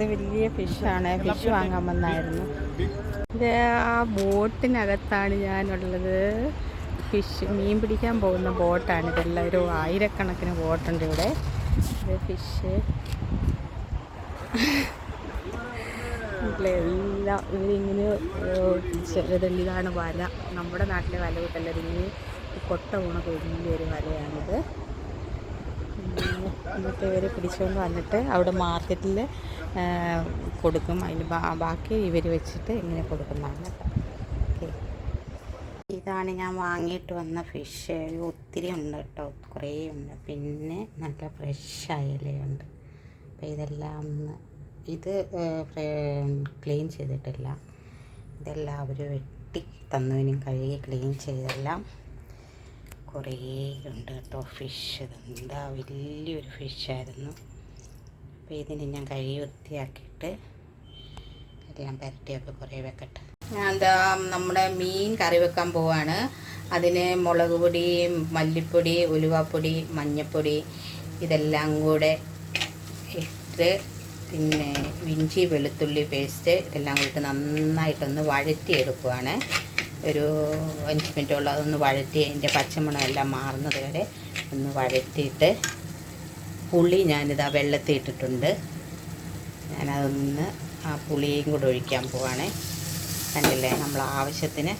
ഇത് വലിയ ഫിഷാണ് ഫിഷ് വാങ്ങാൻ വന്നായിരുന്നു. ഇത് ആ ബോട്ടിനകത്താണ് ഞാനുള്ളത്. ഫിഷ് മീൻ പിടിക്കാൻ പോകുന്ന ബോട്ടാണ്. ഇതെല്ലാം ഒരു ആയിരക്കണക്കിന് ബോട്ടുണ്ട് ഇവിടെ. ഇത് ഫിഷ് എല്ലാം ഇവരിങ്ങനെ ഇതാണ് വല. നമ്മുടെ നാട്ടിലെ വല കൂട്ടല്ല. ഇതിങ്ങനെ കൊട്ട പോണ വലിയൊരു വലയാണിത്. എന്നിട്ട് ഇവർ പിടിച്ചുകൊണ്ട് വന്നിട്ട് അവിടെ മാർക്കറ്റിൽ കൊടുക്കും. അതിന് ബാക്കി ഇവർ വെച്ചിട്ട് ഇങ്ങനെ കൊടുക്കുന്നതാണ് ഇതാണ് ഞാൻ വാങ്ങിയിട്ട് വന്ന ഫിഷ് ഒത്തിരി ഉണ്ട് കേട്ടോ. കുറേ ഉണ്ട്. പിന്നെ നല്ല ഫ്രഷ് അയലയുണ്ട് അപ്പോൾ ഇതെല്ലാം ഇത് ക്ലീൻ ചെയ്തിട്ടില്ല. ഇതെല്ലാം അവർ വെട്ടി തന്നതിനും കഴുകി ക്ലീൻ ചെയ്തെല്ലാം കുറേ ഉണ്ട് കേട്ടോ. ഫിഷ് എന്താ വലിയൊരു ഫിഷായിരുന്നു അപ്പോൾ ഇതിനെ ഞാൻ കഴുകി വൃത്തിയാക്കിയിട്ട് എല്ലാം പുരട്ടിയൊക്കെ കുറേ വെക്കട്ടെ. എന്താ നമ്മുടെ മീൻ കറി വെക്കാൻ പോവാണ്. അതിന് മുളക് പൊടി മല്ലിപ്പൊടി ഉലുവാപ്പൊടി മഞ്ഞൾപ്പൊടി ഇതെല്ലാം കൂടെ ഇട്ട് പിന്നെ ഇഞ്ചി വെളുത്തുള്ളി പേസ്റ്റ് ഇതെല്ലാം കൂടി നന്നായിട്ടൊന്ന് വഴറ്റിയെടുക്കുവാണ്. ഒരു അഞ്ച് മിനിറ്റോളം അതൊന്ന് വഴറ്റി അതിന്റെ പച്ചമണം എല്ലാം മാറുന്നത് വരെ ഒന്ന് വഴറ്റിയിട്ട് പുളി ഞാനിതാ വെള്ളത്തിൽ ഇട്ടിട്ടുണ്ട്. ഞാനതൊന്ന് ആ പുളിയും കൂടെ ഒഴിക്കാൻ പോവാണ്. കണ്ടില്ലേ? നമ്മൾ ആവശ്യത്തിന്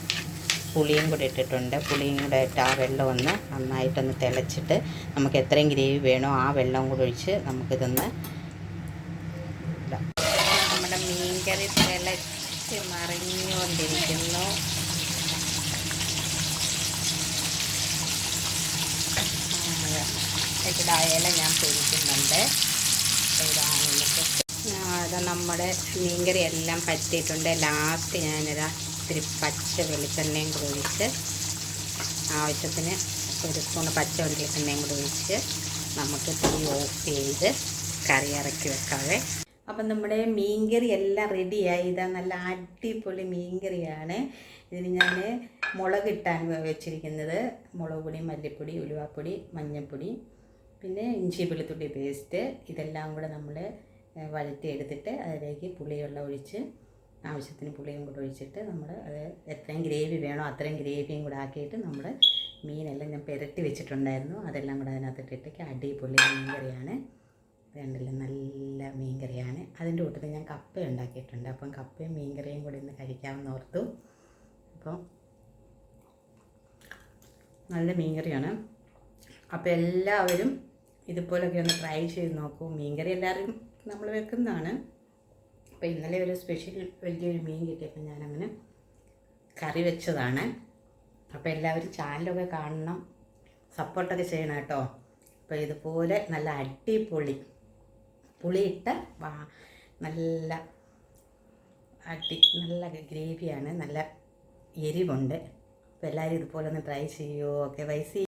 പുളിയും കൂടെ ഇട്ടിട്ടുണ്ട്. പുളിയും കൂടെ ഇട്ട് ആ വെള്ളം ഒന്ന് നന്നായിട്ടൊന്ന് തിളച്ചിട്ട് നമുക്ക് എത്രയും ഗ്രേവി വേണോ ആ വെള്ളം കൂടെ ഒഴിച്ച് നമുക്കിതൊന്ന്. നമ്മുടെ മീൻകറി തിളച്ച് മറിഞ്ഞുകൊണ്ടിരിക്കുന്നു. അയല ഞാൻ പൊരിക്കുന്നുണ്ട്. അത് നമ്മുടെ മീൻകറി എല്ലാം പറ്റിയിട്ടുണ്ട്. ലാസ്റ്റ് ഞാനിതാ ഇത്തിരി പച്ച വെളിച്ചെണ്ണയും കൂടെ ഒഴിച്ച് ആവശ്യത്തിന് ഒരു സ്പൂൺ പച്ച വെളിച്ചെണ്ണയും കൂടെ ഒഴിച്ച് നമുക്ക് തീ ഓഫ് ചെയ്ത് കറി ഇറക്കി വെക്കാവേ. അപ്പം നമ്മുടെ മീൻകറി എല്ലാം റെഡിയായി. ഇതാ നല്ല അടിപൊളി മീൻകറിയാണ്. ഇതിന് ഞാൻ മുളകിട്ടാണ് വെച്ചിരിക്കുന്നത്. മുളക് പൊടി മല്ലിപ്പൊടി ഉലുവാപ്പൊടി മഞ്ഞൾപ്പൊടി പിന്നെ ഇഞ്ചി വെളുത്തുള്ളി പേസ്റ്റ് ഇതെല്ലാം കൂടെ നമ്മൾ വഴറ്റിയെടുത്തിട്ട് അതിലേക്ക് പുളിവെള്ളം ഒഴിച്ച് ആവശ്യത്തിന് പുളിയും കൂടെ ഒഴിച്ചിട്ട് നമ്മൾ അത് എത്രയും ഗ്രേവി വേണോ അത്രയും ഗ്രേവിയും കൂടെ ആക്കിയിട്ട് നമ്മൾ മീനെല്ലാം ഞാൻ പെരട്ടി വെച്ചിട്ടുണ്ടായിരുന്നു. അതെല്ലാം കൂടെ അതിനകത്തിട്ടിട്ട് അടിപൊളി മീൻ കറിയാണ് വേണ്ടല്ലോ നല്ല മീൻ കറിയാണ് അതിന്റെ കൂട്ടത്തിൽ ഞാൻ കപ്പ ഉണ്ടാക്കിയിട്ടുണ്ട്. അപ്പം കപ്പയും മീൻ കറിയും കൂടെ ഇന്ന് കഴിക്കാമെന്ന് ഓർത്തു. അപ്പോൾ നല്ല മീൻ കറിയാണ് അപ്പോൾ എല്ലാവരും ഇതുപോലൊക്കെ ഒന്ന് ട്രൈ ചെയ്ത് നോക്കൂ. മീൻകറി എല്ലാവരും നമ്മൾ വെക്കുന്നതാണ്. അപ്പോൾ ഇന്നലെ ഒരു സ്പെഷ്യൽ വലിയൊരു മീൻ കിട്ടിയപ്പോൾ ഞാനങ്ങനെ കറി വെച്ചതാണ്. അപ്പോൾ എല്ലാവരും ചാനലൊക്കെ കാണണം. സപ്പോർട്ടൊക്കെ ചെയ്യണം കേട്ടോ. അപ്പോൾ ഇതുപോലെ നല്ല അടിപൊളി പുളിയിട്ട നല്ല അടി നല്ല ഗ്രേവിയാണ് നല്ല എരിവുണ്ട്. അപ്പോൾ എല്ലാവരും ഇതുപോലെ ഒന്ന് ട്രൈ ചെയ്യുമോ ഓക്കെ വൈസി